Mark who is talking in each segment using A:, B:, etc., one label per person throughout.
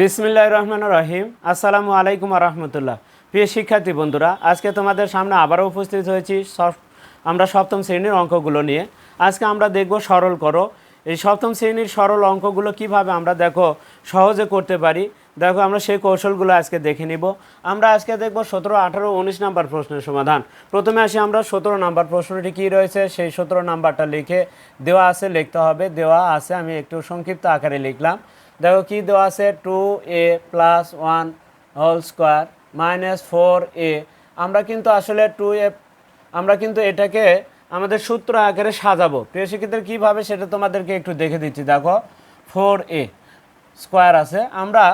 A: বিসমিল্লাহ রহমান রহিম। আসসালামু আলাইকুম রহমতুল্লাহ। প্রিয় শিক্ষার্থী বন্ধুরা, আজকে তোমাদের সামনে আবারও উপস্থিত হয়েছি আমরা সপ্তম শ্রেণির অঙ্কগুলো নিয়ে। আজকে আমরা দেখব সরল করো। এই সপ্তম শ্রেণির সরল অঙ্কগুলো কীভাবে আমরা দেখো, সহজে করতে পারি। দেখো, আমরা সেই কৌশলগুলো আজকে দেখে নিব। আমরা আজকে দেখব সতেরো, আঠারো, উনিশ নাম্বার প্রশ্নের সমাধান। প্রথমে আসি আমরা সতেরো নাম্বার প্রশ্নটি কী রয়েছে? সেই সতেরো নাম্বারটা লিখে দেওয়া আছে, লিখতে হবে। দেওয়া আছে, আমি একটু সংক্ষিপ্ত আকারে লিখলাম। দেখো কি দেওয়া আছে? Two A plus one whole square minus four A আমরা কিন্তু আসলে টু এ আমরা কিন্তু এটাকে আমাদের সূত্র আকারে সাজাবো। প্রিয় শিক্ষিতের কীভাবে সেটা তোমাদেরকে একটু দেখে দিচ্ছি। দেখো ফোর এ স্কোয়ার আছে। আমরা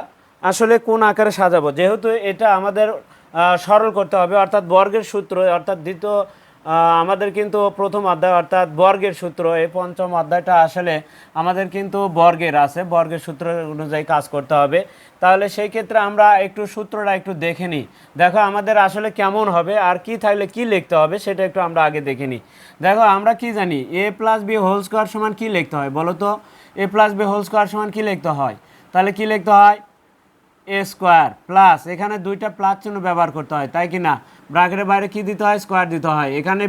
A: আসলে কোন আকারে সাজাবো? যেহেতু এটা আমাদের সরল করতে হবে, অর্থাৎ বর্গের সূত্র, অর্থাৎ দ্বিতীয় আমাদের কিন্তু প্রথম অধ্যায় অর্থাৎ বর্গের সূত্র, এই পঞ্চম অধ্যায়টা আসলে আমাদের কিন্তু বর্গের আছে, বর্গের সূত্র অনুযায়ী কাজ করতে হবে। তাহলে সেই ক্ষেত্রে আমরা একটু সূত্রটা একটু দেখে নিই। দেখো, আমাদের আসলে কেমন হবে আর কি থাকলে কি লিখতে হবে সেটা একটু আমরা আগে দেখে নিই। দেখো, আমরা কি জানি? A plus B whole square সমান কী লিখতে হয় বলো তো? A plus B whole square সমান কী লিখতে হয়? তাহলে কি লিখতে হয়? এ স্কোয়ার প্লাস এখানে দুইটা প্লাস চিহ্ন ব্যবহার করতে হয়, তাই কি না? ব্রাকেটের বাইরে কি দিতে হয়? স্কোয়ার দিতে হয়। এখানে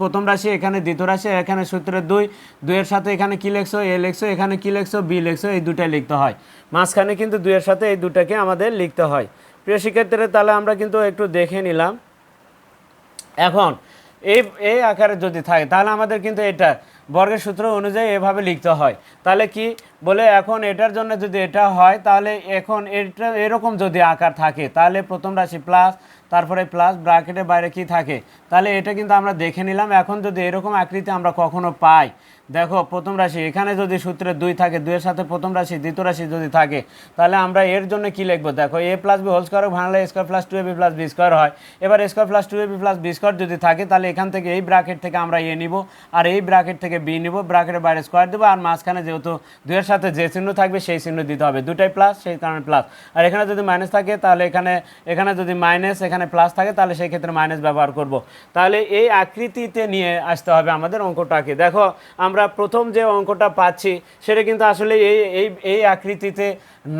A: প্রথম রাশি, এখানে দ্বিতীয় রাশি, এখানে সূত্রের দুই। দুইয়ের সাথে এখানে কি লেখছো? এ লেখছো, এখানে কি লেখছো? বি লেখছো, এই দুটাই লিখতে হয়। মাঝখানে কিন্তু দুইয়ের সাথে এই দুটাকে আমাদের লিখতে হয়। প্রিয় শিক্ষার্থীরা, তাহলে আমরা কিন্তু একটু দেখে নিলাম। এখন, এই এই আকারে যদি থাকে, তাহলে আমাদের কিন্তু এটা বর্গের সূত্র অনুযায়ী এভাবে লিখতে হয়। তাহলে কি? বলে এখন এটার জন্য যদি এটা হয়, তাহলে এখন এটা এরকম যদি আকার থাকে, তাহলে প্রথম রাশি প্লাস তারপরে প্লাস ব্র্যাকেটের বাইরে কি থাকে? তাহলে এটা কিন্তু আমরা দেখে নিলাম। এখন যদি এরকম আকৃতি আমরা কখনো পাই, দেখো প্রথম রাশি, এখানে যদি সূত্রে দুই থাকে, দুইয়ের সাথে প্রথম রাশি, দ্বিতীয় রাশি যদি থাকে, তাহলে আমরা এর জন্য কি লিখব? দেখো A plus B whole square ভাঙলে square plus two A B plus B square হয়। এবার square plus two A B plus B square যদি থাকে, তাহলে এখান থেকে এই ব্র্যাকেট থেকে আমরা এ নিব, আর এই ব্র্যাকেট থেকে বি নিব ব্র্যাকেটের বাইরে স্কোয়ার দেবো, আর মাঝখানে যেহেতু দুইয়ের সাথে যে চিহ্ন থাকবে, সেই চিহ্ন দিতে হবে। দুটাই প্লাস সেই কারণে প্লাস আর এখানে যদি মাইনাস থাকে, তাহলে এখানে এখানে যদি মাইনাস এখানে প্লাস থাকে, তাহলে সেই ক্ষেত্রে মাইনাস ব্যবহার করব। তাহলে এই আকৃতিতে নিয়ে আসতে হবে আমাদের অঙ্কটাকে। দেখো, আমরা প্রথম যে অঙ্কটা পাচ্ছি, সেটা কিন্তু আসলে এই এই এই আকৃতিতে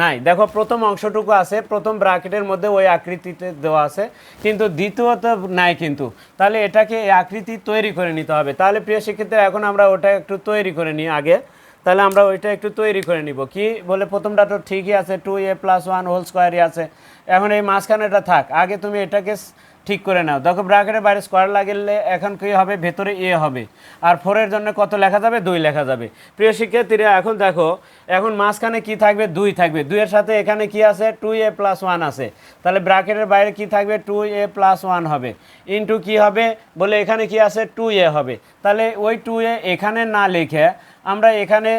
A: নাই। দেখো, প্রথম অংশটুকু আছে, প্রথম ব্র্যাকেটের মধ্যে ওই আকৃতিতে দেওয়া আছে, কিন্তু দ্বিতীয়ত নাই কিন্তু। তাহলে এটাকে এই আকৃতি তৈরি করে নিতে হবে। তাহলে প্রিয় শিক্ষিতরা এখন আমরা ওটা একটু তৈরি করে নিই আগে। তাহলে আমরা ওইটা একটু তৈরি করে নিব। কি বলে প্রথমটা তো ঠিকই আছে two A plus one whole স্কোয়ারই আছে। এখন এই মাঝখানেটা থাক, আগে তুমি এটাকে ঠিক করে নাও। দেখো ব্র্যাকেটের বাইরে স্কোয়ার লাগলে এখন কি হবে? ভেতরে এ হবে। আর ফোরের জন্য কত লেখা যাবে? দুই লেখা যাবে। প্রিয় শিক্ষার্থীরা, এখন দেখো, এখন মাঝখানে কি থাকবে? দুই থাকবে। দুইয়ের সাথে এখানে কি আছে? টু এ প্লাস ওয়ান আছে। তাহলে ব্র্যাকেটের বাইরে কি থাকবে? টু এ প্লাস ওয়ান হবে। ইন্টু কি হবে? বলে এখানে কি আছে? টু এ হবে। তাহলে ওই টু এ এখানে না লিখে আমরা এখানে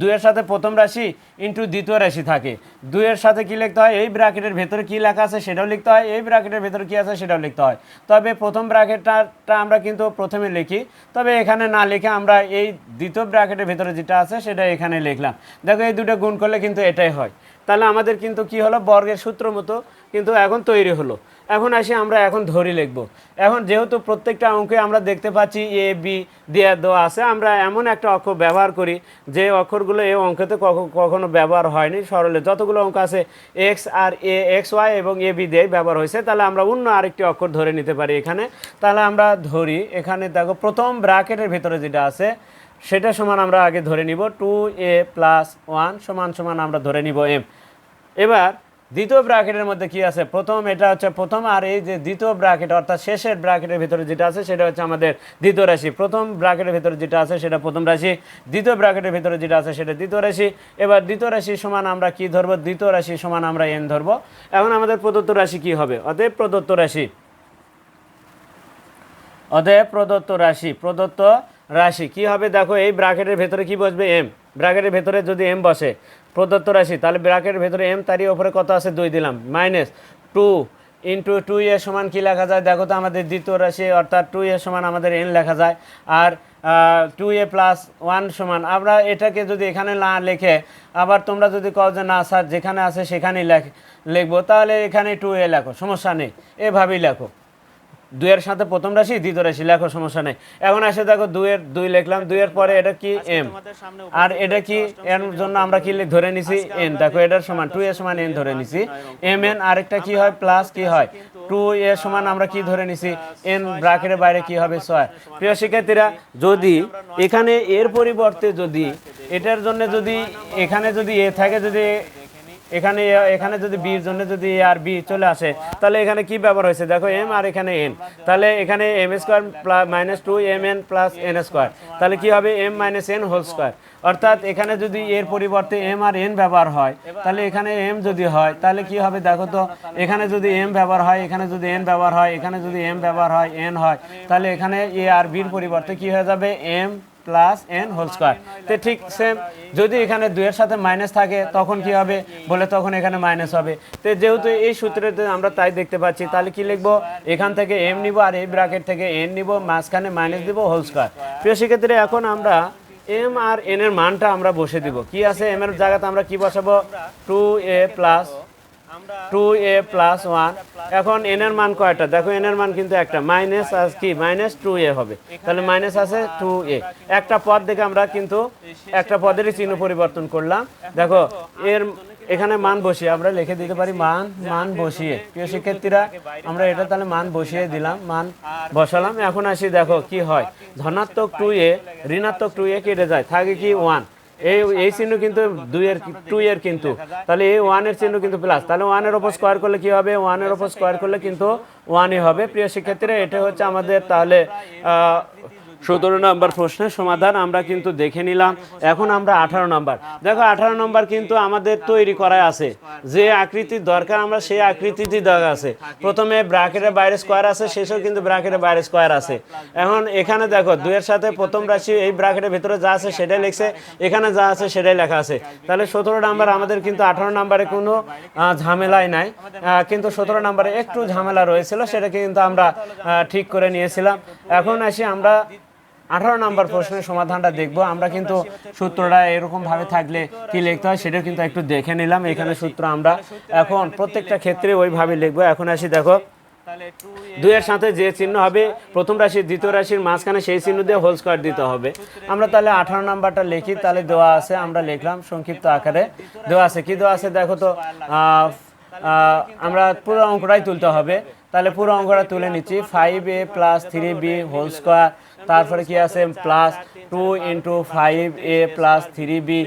A: দুইয়ের সাথে প্রথম রাশি ইন্টু দ্বিতীয় রাশি থাকে। দুইয়ের সাথে কি লিখতে হয়? এই ব্র্যাকেটের ভেতরে কি লেখা আছে সেটাও লিখতে হয়, এই ব্র্যাকেটের ভেতরে কি আছে সেটাও লিখতে হয়। তবে প্রথম ব্র্যাকেটটা আমরা কিন্তু প্রথমে লিখি। তবে এখানে না লিখে আমরা এই দ্বিতীয় ব্র্যাকেটের ভেতরে যেটা আছে সেটা এখানে লিখলাম। দেখো এই দুটো গুণ করলে কিন্তু এটাই হয়। তাহলে আমাদের কিন্তু কি হলো? বর্গের সূত্র মতো কিন্তু এখন তৈরি হলো। এখন আসি আমরা এখন ধরি লিখব। এখন যেহেতু প্রত্যেকটা অঙ্কে আমরা দেখতে পাচ্ছি এ, বি দেওয়া দেওয়া আছে, আমরা এমন একটা অক্ষর ব্যবহার করি যে অক্ষরগুলো এই অঙ্কেতে কখ- কখনো ব্যবহার হয়নি, সরলে যতগুলো অঙ্ক আছে এক্স আর এ, এক্স, ওয়াই এবং এ, বি দিয়ে ব্যবহার হয়েছে, তাহলে আমরা অন্য আরেকটি অক্ষর ধরে নিতে পারি এখানে। তাহলে আমরা ধরি, এখানে দেখো প্রথম ব্র্যাকেটের ভিতরে যেটা আছে, সেটা সমান আমরা আগে ধরে নিব, টু এ প্লাস ওয়ান সমান সমান আমরা ধরে নিব এম। এবার দ্বিতীয় ব্র্যাকেটের মধ্যে কি আছে? প্রথম, এটা হচ্ছে প্রথম, আর এই যে দ্বিতীয় ব্র্যাকেট, অর্থাৎ শেষের ব্র্যাকেটের ভিতরে যেটা আছে, সেটা হচ্ছে আমাদের দ্বিতীয় রাশি। প্রথম ব্র্যাকেটের ভিতরে যেটা আছে, সেটা প্রথম রাশি। দ্বিতীয় ব্র্যাকেটের ভিতরে যেটা আছে, সেটা দ্বিতীয় রাশি। এবার দ্বিতীয় রাশি সমান আমরা কি ধরবো? দ্বিতীয় রাশি সমান আমরা এন ধরবো। এখন আমাদের প্রদত্ত রাশি কি হবে? অতএব প্রদত্ত রাশি। অতএব প্রদত্ত রাশি প্রদত্ত রাশি। কি হবে? দেখো, এই ব্র্যাকেটের ভেতরে কি বসবে? এম ব্র্যাকেটের ভেতরে যদি এম বসে প্রদত্ত রাশি, তাহলে ব্র্যাকেটের ভেতরে এম তারই ওপরে কত আছে? দুই দিলাম। মাইনাস টু ইন্টু টু এর সমান কি লেখা যায়? দেখো তো আমাদের দ্বিতীয় রাশি, অর্থাৎ টু এর সমান আমাদের এন লেখা যায়। আর টু এ প্লাস ওয়ান সমান, আমরা এটাকে যদি এখানে না লেখে, আবার তোমরা যদি কও যে না স্যার যেখানে আছে সেখানেই লেখ, লিখব। তাহলে এখানে টু এ লেখো, সমস্যা নেই। এভাবেই লেখো। দুইয়ের সাথে প্রথম রাশি দ্বিতীয় রাশি লেখো সমস্যা নেই। এখন আসে দেখো দুইয়ের দুই লিখলাম দুইয়ের পরে এটা কি এম আর এটা কি এর জন্য আমরা কি ধরে নিছি এন দেখো এটার সমান টু এর সমান এন ধরে নিছি। এম এন আরেকটা কি হয়? প্লাস কি হয়? টু এর সমান আমরা কি ধরে নিছি এন ব্রাকেটের বাইরে কি হবে? ছয় প্রিয় শিক্ষার্থীরা যদি এখানে এর পরিবর্তে যদি এটার জন্য যদি এখানে যদি এ থাকে যদি এখানে এখানে যদি বির জন্য যদি আর বি চলে আসে, তাহলে এখানে কি ব্যবহার হয়েছে? দেখো এম আর এখানে এন তাহলে এখানে M square minus two M N plus N square তাহলে কি হবে? M minus N whole square অর্থাৎ এখানে যদি এর পরিবর্তে এম আর এন ব্যবহার হয়, তাহলে এখানে এম যদি হয়, তাহলে কি হবে? দেখো তো, এখানে যদি এম ব্যবহার হয়, এখানে যদি এন ব্যবহার হয়, এখানে যদি এম ব্যবহার হয় এন হয়, তাহলে এখানে এ আর বির পরিবর্তে কি হয়ে যাবে? M plus N whole square তো ঠিক সেম যদি এখানে দুইয়ের সাথে মাইনাস থাকে, তখন কি হবে? বলে তখন এখানে মাইনাস হবে। তো যেহেতু এই সূত্রেতে আমরা তাই দেখতে পাচ্ছি, তাহলে কি লিখব? এখান থেকে এম নিব আর এই ব্র্যাকেট থেকে এন নিব, মাঝখানে মাইনাস দিব হোল স্কোয়ার প্রিয় সেক্ষেত্রে এখন আমরা এম আর এন এর মানটা আমরা বসে দিব। কি আছে? এম এর জায়গাতে আমরা কি বসাবো? Two A plus two A plus one এখন এন এর মান কয়টা? দেখো এন এর মান কিন্তু একটা। মাইনাস কি? মাইনাস টু এ হবে। তাহলে মাইনাস আছে টু এ একটা পদ দেখে আমরা কিন্তু একটা পদেরই চিহ্ন পরিবর্তন করলাম। দেখো এর এখানে মান বসিয়ে আমরা লিখে দিতে পারি মান মান বসিয়ে। প্রিয় শিক্ষার্থীরা আমরা এটা তাহলে মান বসিয়ে দিলাম। মান বসালাম। এখন আসি দেখো কি হয়? ধনাত্মক টু এ ঋণাত্মক টু এ কেটে যায়। থাকে কি ওয়ান এই এই চিহ্ন কিন্তু দুই এর টু এর কিন্তু। তাহলে এই ওয়ানের চিহ্ন কিন্তু প্লাস তাহলে ওয়ানের ওপর স্কোয়ার করলে কি হবে? ওয়ানের ওপর স্কোয়ার করলে কিন্তু ওয়ানই হবে। প্রিয় শিক্ষার্থীরা এটা হচ্ছে আমাদের তাহলে সতেরো নম্বর প্রশ্নের সমাধান আমরা কিন্তু দেখে নিলাম। এখন আমরা আঠারো নম্বর। দেখো, আঠারো নম্বর কিন্তু আমাদের তৈরি করা আছে। যে আকৃতির দরকার, আমরা সেই আকৃতিটি দরকার আছে। প্রথমে ব্রাকেটের বাইরে স্কোয়ার আছে, শেষেও কিন্তু ব্রাকেটের বাইরে স্কোয়ার আছে। এখন এখানে দেখো, দুইয়ের সাথে প্রথম রাশি, এই ব্রাকেটের ভিতরে যা আছে সেটাই লিখছে, এখানে যা আছে সেটাই লেখা আছে। তাহলে সতেরো নাম্বার আমাদের কিন্তু আঠারো নাম্বারে কোনো ঝামেলাই নাই। কিন্তু সতেরো নাম্বারে একটু ঝামেলা রয়েছিল, সেটাকে কিন্তু আমরা ঠিক করে নিয়েছিলাম। এখন আসি আমরা আঠারো নম্বর প্রশ্নের সমাধানটা দেখব। আমরা কিন্তু সূত্রটা এরকম ভাবে থাকলে কি লিখতে হয় সেটা কিন্তু একটু দেখে নিলাম। এখানে সূত্র আমরা এখন প্রত্যেকটা ক্ষেত্রে ওইভাবে লিখব। এখন আসি দেখো, দুইয়ের সাথে যে চিহ্ন হবে, প্রথম রাশির দ্বিতীয় রাশির মাঝখানে সেই চিহ্ন দিয়ে হোল স্কোয়ার দিতে হবে। আমরা তাহলে আঠারো নাম্বারটা লিখি, তাহলে দেওয়া আছে, আমরা লিখলাম সংক্ষিপ্ত আকারে। দেওয়া আছে, কি দেওয়া আছে দেখো তো আমরা পুরো অঙ্কটাই তুলতে হবে। তাহলে পুরো অঙ্কটা তুলে নিচ্ছি five A plus three B whole square তারপরে কি আছে? Plus two into five A plus three B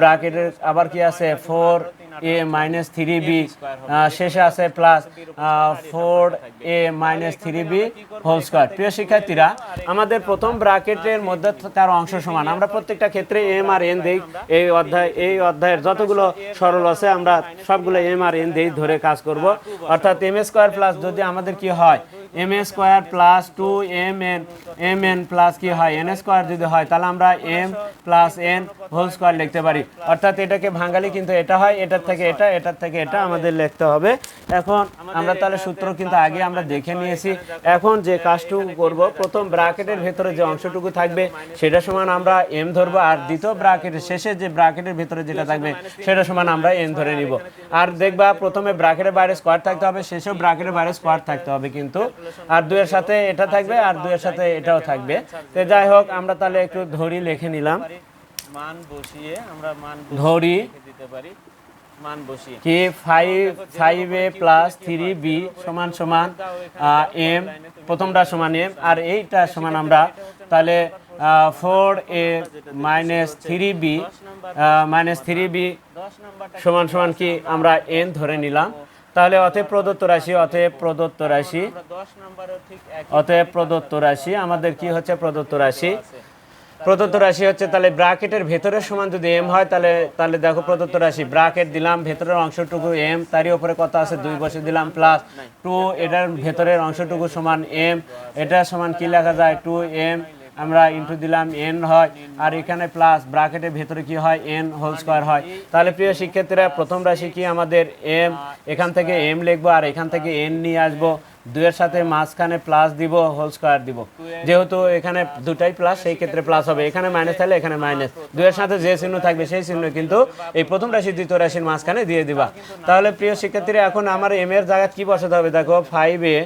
A: ব্র্যাকেটের আবার কি আছে? Four A minus three B শেষে আছে plus four A minus three B whole square প্রিয় শিক্ষার্থীরা, আমাদের প্রথম ব্র্যাকেটের মধ্যে তার অংশ সমান। আমরা প্রত্যেকটা ক্ষেত্রে এম আর এন দেই। এই অধ্যায়, এই অধ্যায়ের যতগুলো সরল আছে, আমরা সবগুলো এম আর এন দেই ধরে কাজ করব। অর্থাৎ এম স্কোয়ার প্লাস যদি আমাদের কি হয় M A square plus two M N M N plus কি হয়? এন স্কোয়ার যদি হয়, তাহলে আমরা M plus N whole square লিখতে পারি। অর্থাৎ এটাকে ভাঙালি কিন্তু এটা হয়, এটার থেকে এটা, এটার থেকে এটা আমাদের লিখতে হবে। এখন আমরা তাহলে সূত্র কিন্তু আগে আমরা দেখে নিয়েছি। এখন যে কাজটুকু করব, প্রথম ব্র্যাকেটের ভেতরে যে অংশটুকু থাকবে, সেটা সমান আমরা এম ধরবো, আর দ্বিতীয় ব্র্যাকেটের শেষে যে ব্র্যাকেটের ভেতরে যেটা থাকবে, সেটা সমান আমরা এন ধরে নিব। আর দেখবা, প্রথমে ব্র্যাকেটের বাইরে স্কোয়ার থাকতে হবে, শেষেও ব্র্যাকেটের বাইরে স্কোয়ার থাকতে হবে কিন্তু। আর দুইয়ের সাথে এটা থাকবে আর দুইয়ের সাথে এটাও থাকবে। তো যাই হোক আমরা তাহলে একটু ধরি লিখে নিলাম।
B: মান বসিয়ে আমরা মান
A: ধরি।
B: দিতে পারি। মান বসিয়ে।
A: কি five five A plus three B সমান সমান এম প্রথমটা সমান এম আর এইটা সমান আমরা তাহলে four A minus three B minus three B
B: দশ নাম্বারটা
A: সমান সমান কি আমরা এন ধরে নিলাম। তাহলে অতএব প্রদত্ত রাশি, অতএব প্রদত্ত রাশি। অতএব প্রদত্ত রাশি। আমাদের কি হচ্ছে? প্রদত্ত রাশি। প্রদত্ত রাশি হচ্ছে তাহলে ব্রাকেটের ভেতরের সমান যদি এম হয়, তাহলে তাহলে দেখো প্রদত্ত রাশি। ব্রাকেট দিলাম, ভেতরের অংশটুকু এম তারই উপরে কত আছে? দুই বসে দিলাম প্লাস টু এটার ভেতরের অংশটুকু সমান এম এটা সমান কি লেখা যায়? টু এম আমরা ইন্টু দিলাম এন হয়, আর এখানে প্লাস ব্রাকেটের ভেতরে কি হয়? এন হোল স্কোয়ার হয়। তাহলে প্রিয় শিক্ষার্থীরা, প্রথম রাশি কি আমাদের এম এখান থেকে এম লিখব, আর এখান থেকে এন নিয়ে আসব। দুয়ের সাথে মাঝখানে প্লাস দিব হোল স্কোয়ার দিব। যেহেতু এখানে দুটাই প্লাস সেই ক্ষেত্রে প্লাস হবে। এখানে মাইনাস থাকলে এখানে মাইনাস দুয়ের সাথে যে চিহ্ন থাকবে, সেই চিহ্ন কিন্তু এই প্রথম রাশি দ্বিতীয় রাশির মাঝখানে দিয়ে দিবা। তাহলে প্রিয় শিক্ষার্থীরা, এখন আমার এম এর জায়গায় কি বসাতে হবে? দেখো five A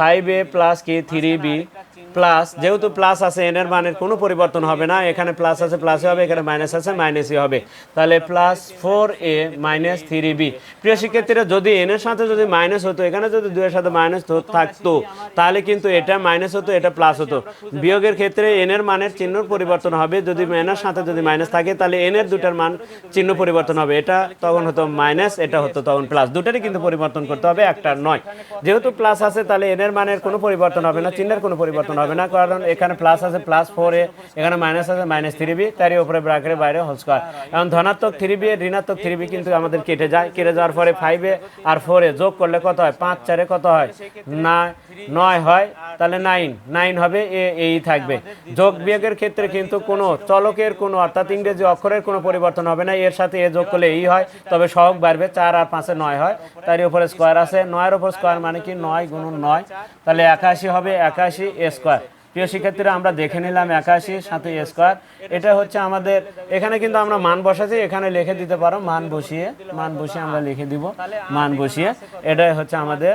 A: five A plus কি? থ্রি বি প্লাস যেহেতু প্লাস আছে এন এর মানের কোনো পরিবর্তন হবে না। এখানে প্লাস আছে প্লাসই হবে, এখানে মাইনাস আছে মাইনাসই হবে। তাহলে plus four A minus three B প্রিয় শিক্ষার্থীরা, যদি এন এর সাথে যদি মাইনাস হতো, এখানে যদি দুইয়ের সাথে মাইনাস থাকতো, তাহলে কিন্তু এটা মাইনাস হতো, এটা প্লাস হতো। বিয়োগের ক্ষেত্রে এন এর মানের চিহ্ন পরিবর্তন হবে। যদি এন এর সাথে যদি মাইনাস থাকে, তাহলে এন এর দুটার মান চিহ্ন পরিবর্তন হবে। এটা তখন হতো মাইনাস এটা হতো তখন প্লাস দুটারই কিন্তু পরিবর্তন করতে হবে, একটা নয়। যেহেতু প্লাস আছে, তাহলে এন এর মানের কোনো পরিবর্তন হবে না, চিহ্নের কোনো পরিবর্তন হবে না কারণ এখানে প্লাস আছে প্লাস ফোর এ, এখানে মাইনাস আছে মাইনাস থ্রি বি তারই উপরে ব্রাকেটের বাইরে হোল স্কোয়ার এখন ধনাত্মক থ্রি বি ঋণাত্মক থ্রি বি কিন্তু আমাদের কেটে যায়, কেটে যাওয়ার পরে ফাইভে আর ফোরে যোগ করলে কত হয়? পাঁচ, চারে কত হয়? না, নয় হয়, তাহলে নাইন নাইন হবে, এ, এই থাকবে। যোগ বিয়োগের ক্ষেত্রে কিন্তু কোনো চলকের কোনো অর্থাৎ ইংরেজি অক্ষরের কোনো পরিবর্তন হবে না, এর সাথে এ যোগ করলে এই হয়, তবে সহগ বাড়বে, চার আর পাঁচে নয় হয়, তারই উপরে স্কোয়ার আছে। নয়ের উপর স্কোয়ার মানে কি? নয় গুণন নয়। তাহলে একাশি হবে একাশি স্কোয়ার। প্রিয় শিক্ষার্থীরা, আমরা দেখে নিলাম একাশি, সাথে স্কোয়ার। এটা হচ্ছে আমাদের, এখানে কিন্তু আমরা মান বসাচ্ছি, এখানে লিখে দিতে পারো, মান বসিয়ে মান বসিয়ে আমরা লিখে দিব, মান বসিয়ে। এটাই হচ্ছে আমাদের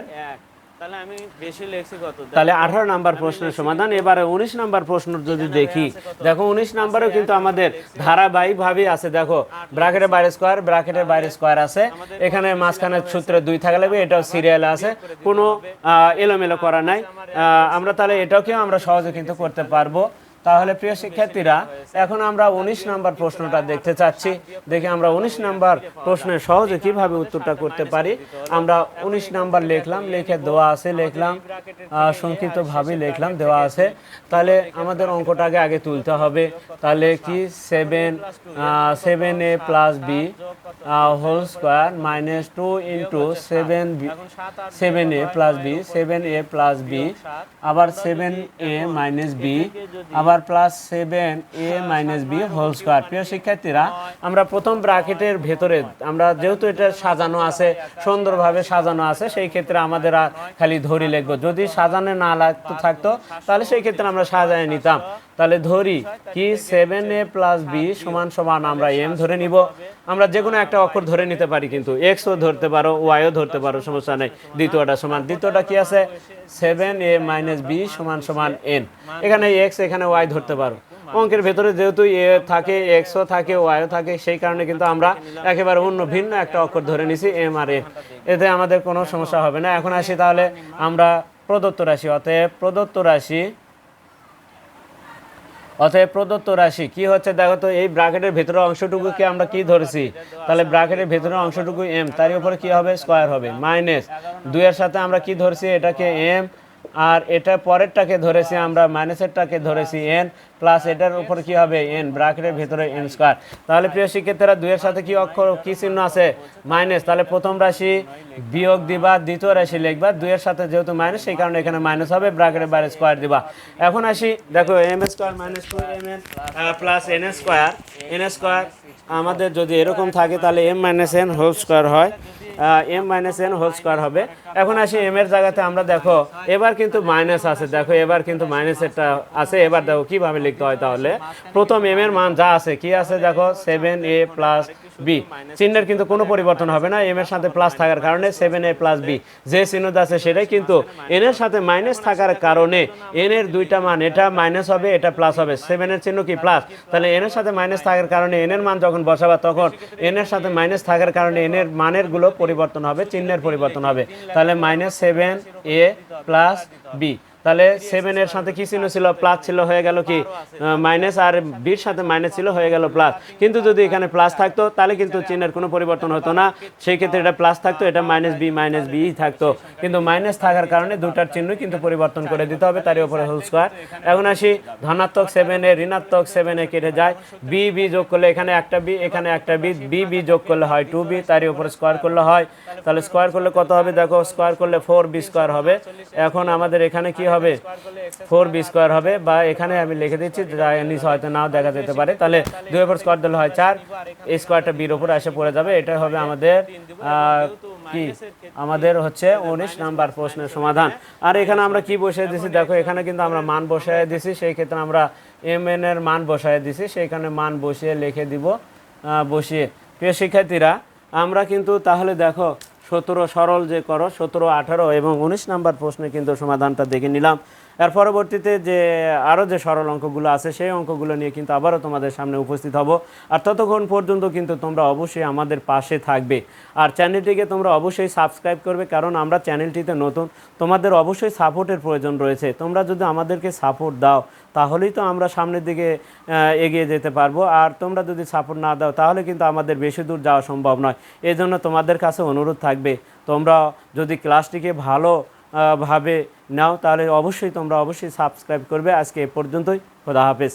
B: তাহলে আমি বেশি লিখছি কত?
A: তাহলে আঠারো নাম্বার প্রশ্নের সমাধান। এবারে উনিশ নাম্বার প্রশ্ন যদি দেখি। দেখো উনিশ নাম্বারেও কিন্তু আমাদের ধারাবাহিক ভাবে আছে। দেখো ব্রাকেটের বাইরে স্কোয়ার ব্রাকেটের বাইরে স্কোয়ার আছে। এখানে মাঝখানের সূত্রে দুই থাকা লাগবে এটাও সিরিয়াল আছে। কোনো এলোমেলো করা নাই। আহ, আমরা তাহলে এটাও এটাকেও আমরা সহজে কিন্তু করতে পারব। তাহলে প্রিয় শিক্ষার্থীরা, এখন আমরা উনিশ নাম্বার প্রশ্নটা দেখতে চাচ্ছি। দেখে আমরা উনিশ নাম্বার প্রশ্নের সহজে কীভাবে উত্তরটা করতে পারি। আমরা উনিশ নাম্বার লিখলাম, লিখে দেওয়া আছে, লিখলাম সংক্ষিপ্তভাবে লিখলাম, দেওয়া আছে। তাহলে আমাদের অঙ্কটাকে আগে তুলতে হবে। তাহলে কি? Seven seven A plus B whole square minus two into seven B, seven A plus B, seven A plus B, আবার সেভেন এ মাইনাস বি, আবার plus seven A minus B whole square প্রিয় শিক্ষার্থীরা, আমরা প্রথম ব্রাকেটের ভেতরে, আমরা যেহেতু এটা সাজানো আছে, সুন্দরভাবে সাজানো আছে, সেই ক্ষেত্রে আমাদের খালি ধরি লিখব। যদি সাজানো না লাগতো থাকতো, তাহলে সেই ক্ষেত্রে আমরা সাজায় নিতাম। তাহলে ধরি কি সেভেন এ প্লাস বি সমান সমান আমরা এম ধরে নিব। আমরা যে কোনো একটা অক্ষর ধরে নিতে পারি কিন্তু এক্সও ধরতে পারো ওয়াইও ধরতে পারো, সমস্যা নেই। দ্বিতীয়টা সমান। দ্বিতীয়টা কি আছে? সেভেন এ মাইনাস বি সমান সমান এন এখানে এক্স এখানে ওয়াই ধরতে পারো। অঙ্কের ভেতরে যেহেতু এ থাকে এক্সও থাকে ওয়াইও থাকে, সেই কারণে কিন্তু আমরা একেবারে অন্য ভিন্ন একটা অক্ষর ধরে নিছি এম আর এন এতে আমাদের কোনো সমস্যা হবে না। এখন আসি তাহলে আমরা প্রদত্ত রাশি। অতএব প্রদত্ত রাশি অতএব প্রদত্ত রাশি, কি হচ্ছে দেখো তো, এই ব্র্যাকেটের ভেতরের অংশটুকুকে আমরা কি ধরেছি? তাহলে ব্র্যাকেটের ভেতরের অংশটুকু এম তার উপরে কি হবে? স্কোয়ার হবে মাইনাস দুইয়ের সাথে আমরা কি ধরছি? এটাকে এম আর এটা পরেরটাকে ধরেছি আমরা, মাইনাসেরটাকে ধরেছি এন প্লাস এটার উপর কি হবে এন ব্র্যাকেটের ভিতরে এন স্কোয়ার তাহলে প্রিয় শিক্ষার্থীরা, দুইয়ের সাথে কি অক্ষর কি চিহ্ন আছে? মাইনাস তাহলে প্রথম রাশি বিয়োগ দিবা, দ্বিতীয় রাশি লিখবা, দুইয়ের সাথে যেহেতু মাইনাস সেই কারণে এখানে মাইনাস হবে, ব্র্যাকেটের বাইরে স্কোয়ার দিবা। এখন আসি, দেখো M square minus two M N plus N square N square আমাদের যদি এরকম থাকে, তাহলে M minus N whole square হয়। M minus N whole square হবে। এখন আসি এম এর জায়গাতে আমরা দেখো, এবার কিন্তু মাইনাস আছে। দেখো, এবার কিন্তু মাইনাসেরটা আছে। এবার দেখো কীভাবে লিখতে হয় তাহলে? প্রথম এম এর মান যা আছে, কি আছে দেখো? সেভেন এ প্লাস বি চিহ্নের কিন্তু কোনো পরিবর্তন হবে না এম এর সাথে প্লাস থাকার কারণে সেভেন এ প্লাস বি যে চিহ্নটা আছে সেটাই কিন্তু এন এর সাথে মাইনাস থাকার কারণে এন এর দুইটা মান, এটা মাইনাস হবে, এটা প্লাস হবে। সেভেন এর চিহ্ন কি প্লাস তাহলে এন এর সাথে মাইনাস থাকার কারণে এন এর মান যখন বসাবা তখন এন এর সাথে মাইনাস থাকার কারণে এন এর মানেরগুলো পরিবর্তন হবে, চিহ্নের পরিবর্তন হবে। তাহলে minus seven A plus B তাহলে সেভেন এর সাথে কি চিহ্ন ছিল? প্লাস ছিল, হয়ে গেল কি মাইনাস আর বির সাথে মাইনাস ছিল, হয়ে গেল প্লাস কিন্তু যদি এখানে প্লাস থাকতো, তাহলে কিন্তু চিহ্নের কোনো পরিবর্তন হতো না। সেই ক্ষেত্রে এটা প্লাস থাকতো, এটা মাইনাস বি মাইনাস বি থাকতো। কিন্তু মাইনাস থাকার কারণে দুটার চিহ্ন কিন্তু পরিবর্তন করে দিতে হবে, তারই উপরে হোল স্কোয়ার এখন আসি, ধনাত্মক সেভেন ঋণাত্মক সেভেন কেটে যায়। বি বি যোগ করলে এখানে একটা বি এখানে একটা বি বি বি যোগ করলে হয় টু বি তারই উপরে স্কোয়ার করলে হয়। তাহলে স্কোয়ার করলে কত হবে? দেখো স্কোয়ার করলে ফোর বি স্কোয়ার হবে। এখন আমাদের এখানে কি হবে? হবে? ফোর বি স্কোয়ার হবে বা এখানে আমি লিখে দিচ্ছি, যা হয়তো নাও দেখা যেতে পারে। তাহলে দুই উপর স্কোয়ার দিলে হয় চার এই স্কোয়ারটা বির উপর এসে পড়ে যাবে। এটা হবে আমাদের কি? আমাদের হচ্ছে উনিশ নাম্বার প্রশ্নের সমাধান। আর এখানে আমরা কি বসিয়ে দিছি? দেখো, এখানে কিন্তু আমরা মান বসায় দিছি, সেই ক্ষেত্রে আমরা এম এন এর মান বসায় দিছি। সেইখানে মান বসিয়ে লিখে দিব বসিয়ে। প্রিয় শিক্ষার্থীরা, আমরা কিন্তু তাহলে দেখো সতেরো সরল যে করো সতেরো আঠারো এবং উনিশ নাম্বার প্রশ্নে কিন্তু সমাধানটা দেখে নিলাম। এর পরবর্তীতে যে আরও যে সরল অঙ্কগুলো আছে, সেই অঙ্কগুলো নিয়ে কিন্তু আবারও তোমাদের সামনে উপস্থিত হব। আর ততক্ষণ পর্যন্ত কিন্তু তোমরা অবশ্যই আমাদের পাশে থাকবে। আর চ্যানেলটিকে তোমরা অবশ্যই সাবস্ক্রাইব করবে, কারণ আমরা চ্যানেলটিতে নতুন। তোমাদের অবশ্যই সাপোর্টের প্রয়োজন রয়েছে। তোমরা যদি আমাদেরকে সাপোর্ট দাও, তাহলেই তো আমরা সামনের দিকে এগিয়ে যেতে পারব। আর তোমরা যদি সাপোর্ট না দাও, তাহলে কিন্তু আমাদের বেশি দূর যাওয়া সম্ভব নয়। এই জন্য তোমাদের কাছে অনুরোধ থাকবে, তোমরা যদি ক্লাসটিকে ভালো ভাবে নাও তাহলে অবশ্যই তোমরা অবশ্যই সাবস্ক্রাইব করবে। আজকে এ পর্যন্তই। খোদা হাফেজ।